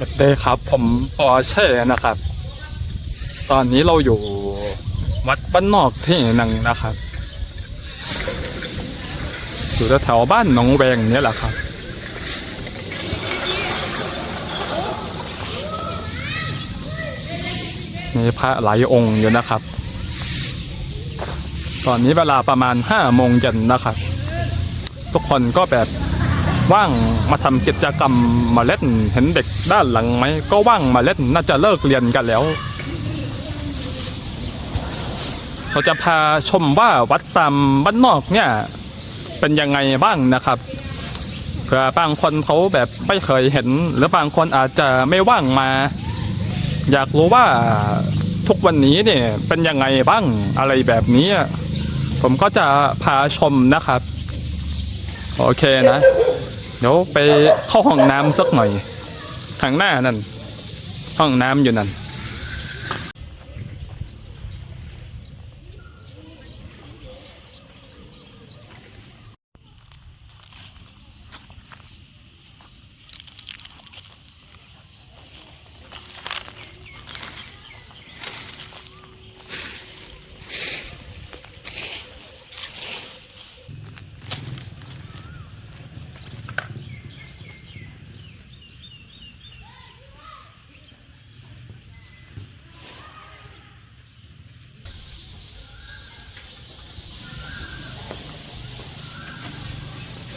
สวัสดีครับ ผมปอเช่นะครับ ตอนนี้เราอยู่วัดบ้านนอกที่หนึ่งนะครับ อยู่แถวบ้านหนองแวงเนี่ยแหละครับ มีพระหลายองค์อยู่นะครับ ตอนนี้เวลาประมาณห้าโมงเย็นนะครับ ทุกคนก็แบบ ว่างมาทำกิจกรรมมาเล่นเห็นเด็กด้านหลังไหมก็ว่างมาเล่นน่าจะเลิกเรียนกันแล้ว เราจะพาชมว่าวัดตามบ้านนอกเนี่ย เป็นยังไงบ้างนะครับเผื่อบางคนเขาแบบไม่เคยเห็น หรือบางคนอาจจะไม่ว่างมา อยากรู้ว่าทุกวันนี้เนี่ยเป็นยังไงบ้างอะไรแบบนี้ ผมก็จะพาชมนะครับ โอเคนะ เดี๋ยวไปเข้าห้องน้ำสักหน่อยทางหน้านั่นห้องน้ำอยู่นั่น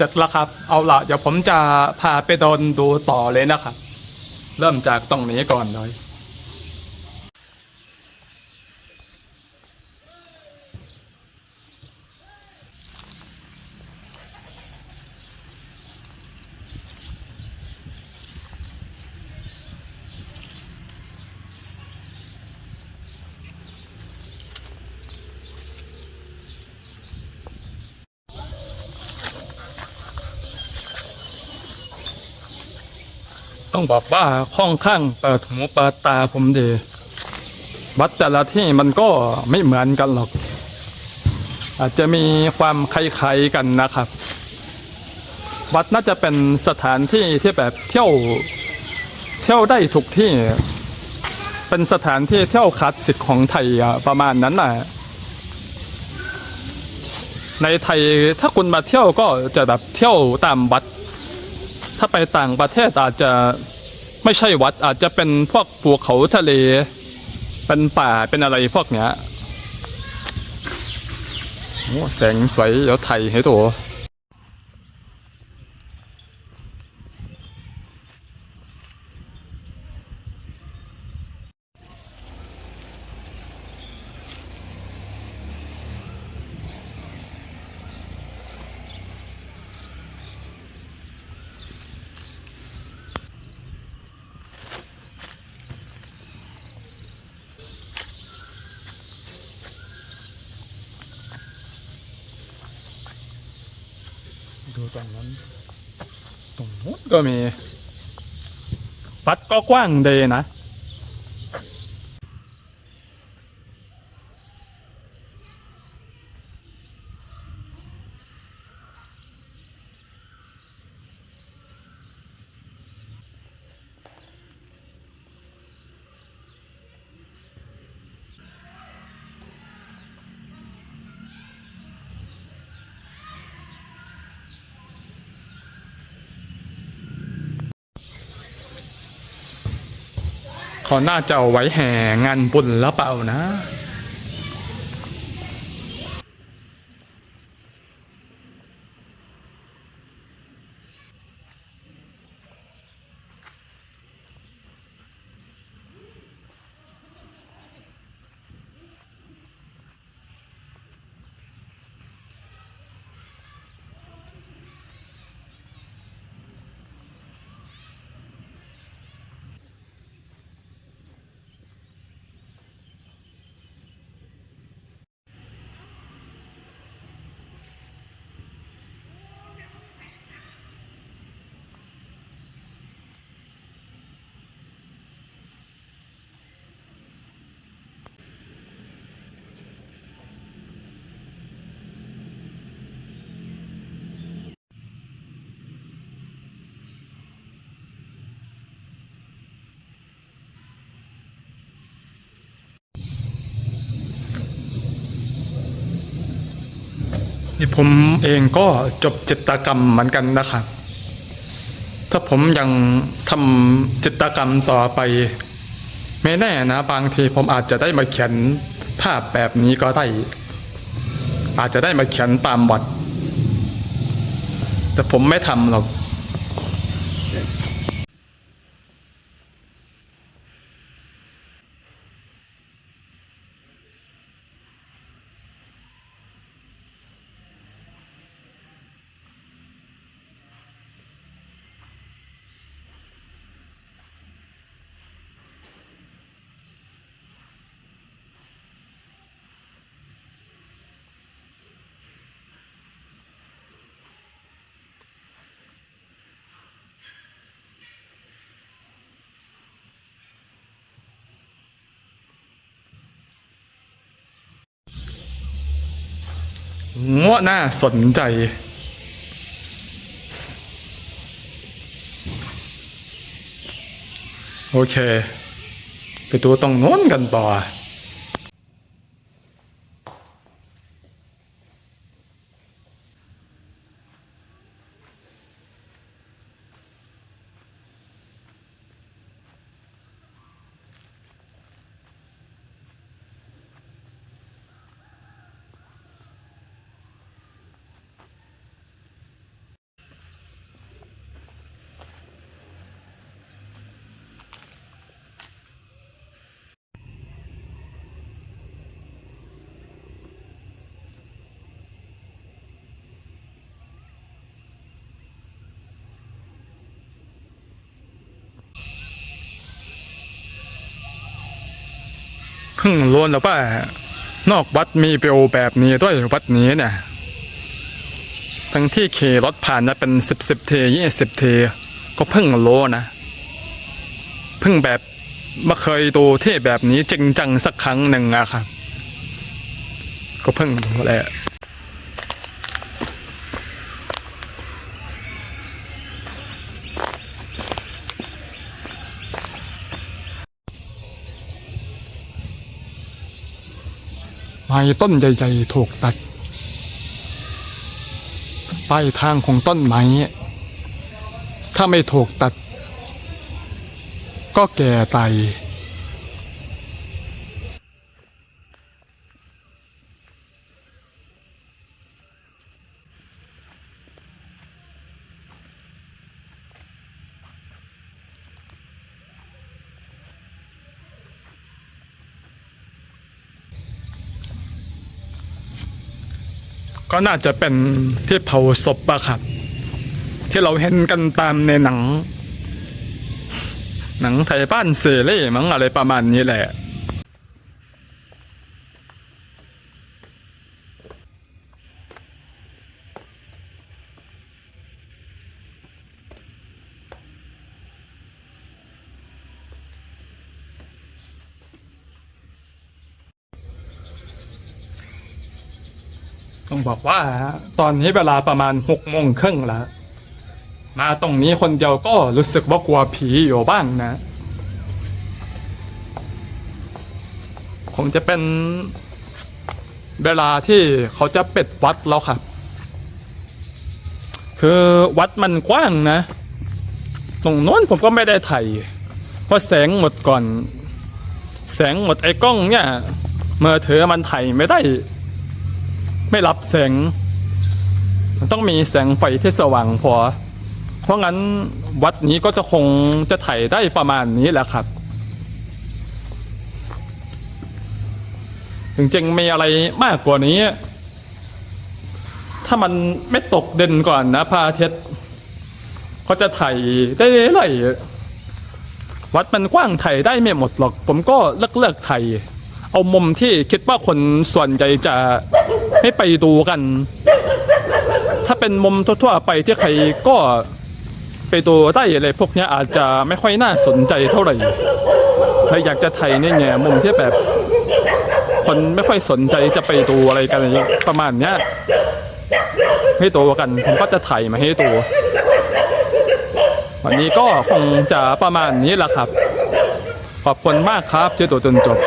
สร็จแล้วครับ เอาละเดี๋ยวผมจะพาไปเดินดูต่อเลยนะครับ เริ่มจากตรงนี้ก่อนเลย ต้องบอกว่าค่อนข้างเปิดหูเปิดตาผมดี วัดแต่ละที่มันก็ไม่เหมือนกันหรอก อาจจะมีความคล้ายๆกันนะครับ วัดน่าจะเป็นสถานที่ที่แบบเที่ยวเที่ยวได้ทุกที่ เป็นสถานที่เที่ยวคลาสสิกของไทยประมาณนั้นน่ะในไทยถ้าคุณมาเที่ยวก็จะแบบเที่ยวตามวัด ถ้าไปต่างประเทศอาจจะไม่ใช่วัดอาจจะเป็นพวกภูเขาทะเล เป็นป่าเป็นอะไรพวกเนี้ยโอ้แสงสวยเดี๋ยวไทยให้ตัว ดูตรงนั้น ตรงนู้นก็มี วัดก็กว้างดีนะ เขาน่าจะเอาไว้แห่งานบุญแล้วเปล่านะ นี่ผมเองก็จบจิตรกรรมเหมือนกันนะครับ ถ้าผมยังทำจิตรกรรมต่อไป ไม่แน่นะ บางทีผมอาจจะได้มาเขียนภาพแบบนี้ก็ได้ อาจจะได้มาเขียนตามวัด แต่ผมไม่ทำหรอก ง้อน่าสนใจ โอเค ไปดูตรงโน้นกันต่อ พึ่งล้วนแล้วป้านอกวัดมีเปลวแบบนี้ด้วยวัดนี้เนี่ย ทั้งที่ขี่รถผ่านนะเป็นสิบสิบเทยี่สิบเท ก็เพิ่งโลนะเพิ่งแบบมาเคยดูที่แบบนี้จริงจังสักครั้งหนึ่งอะครับ ก็เพิ่งรู้แหละ ไม้ต้นใหญ่ๆถูกตัดปลายทางของต้นไม้ ถ้าไม่ถูกตัด ก็แก่ตาย ก็น่าจะเป็นที่เผาศพปะครับ ที่เราเห็นกันตามในหนัง หนังไทยบ้านเสเล่มั้งอะไรประมาณนี้แหละ ต้องบอกว่า ตอนนี้เวลาประมาณหกโมงครึ่งแล้ว มาตรงนี้คนเดียวก็รู้สึกว่ากลัวผีอยู่บ้างนะคงจะเป็นเวลาที่เขาจะปิดวัดแล้วครับ คือวัดมันกว้างนะ ตรงโน้นผมก็ไม่ได้ถ่ายเพราะแสงหมดก่อน แสงหมดไอ้กล้องเนี่ยเมื่อถือมันถ่ายไม่ได้ ไม่รับแสง มันต้องมีแสงไฟที่สว่างพอ เพราะงั้นวัดนี้ก็จะคงจะถ่ายได้ประมาณนี้แหละครับ ถึงจริงมีอะไรมากกว่านี้ ถ้ามันไม่ตกเด่นก่อนนะพระอาทิตย์เขาจะถ่ายได้เรื่อยวัดมันกว้างถ่ายได้ไม่หมดหรอก ผมก็เลิกเลิกๆถ่ายเอามุมที่คิดว่าคนส่วนใหญ่จะ ไม่ไปดูกัน ถ้าเป็นมุมทั่วๆไปที่ใครก็ไปดูได้อะไรพวกนี้อาจจะไม่ค่อยน่าสนใจเท่าไหร่เลยอยากจะถ่ายในแง่มุมที่แบบ คนไม่ค่อยสนใจจะไปดูอะไรกันประมาณเนี้ยให้ตัวกันผมก็จะถ่ายมาให้ตัววันนี้ก็คงจะประมาณนี้แหละครับ ขอบคุณมากครับที่ดูจนจบ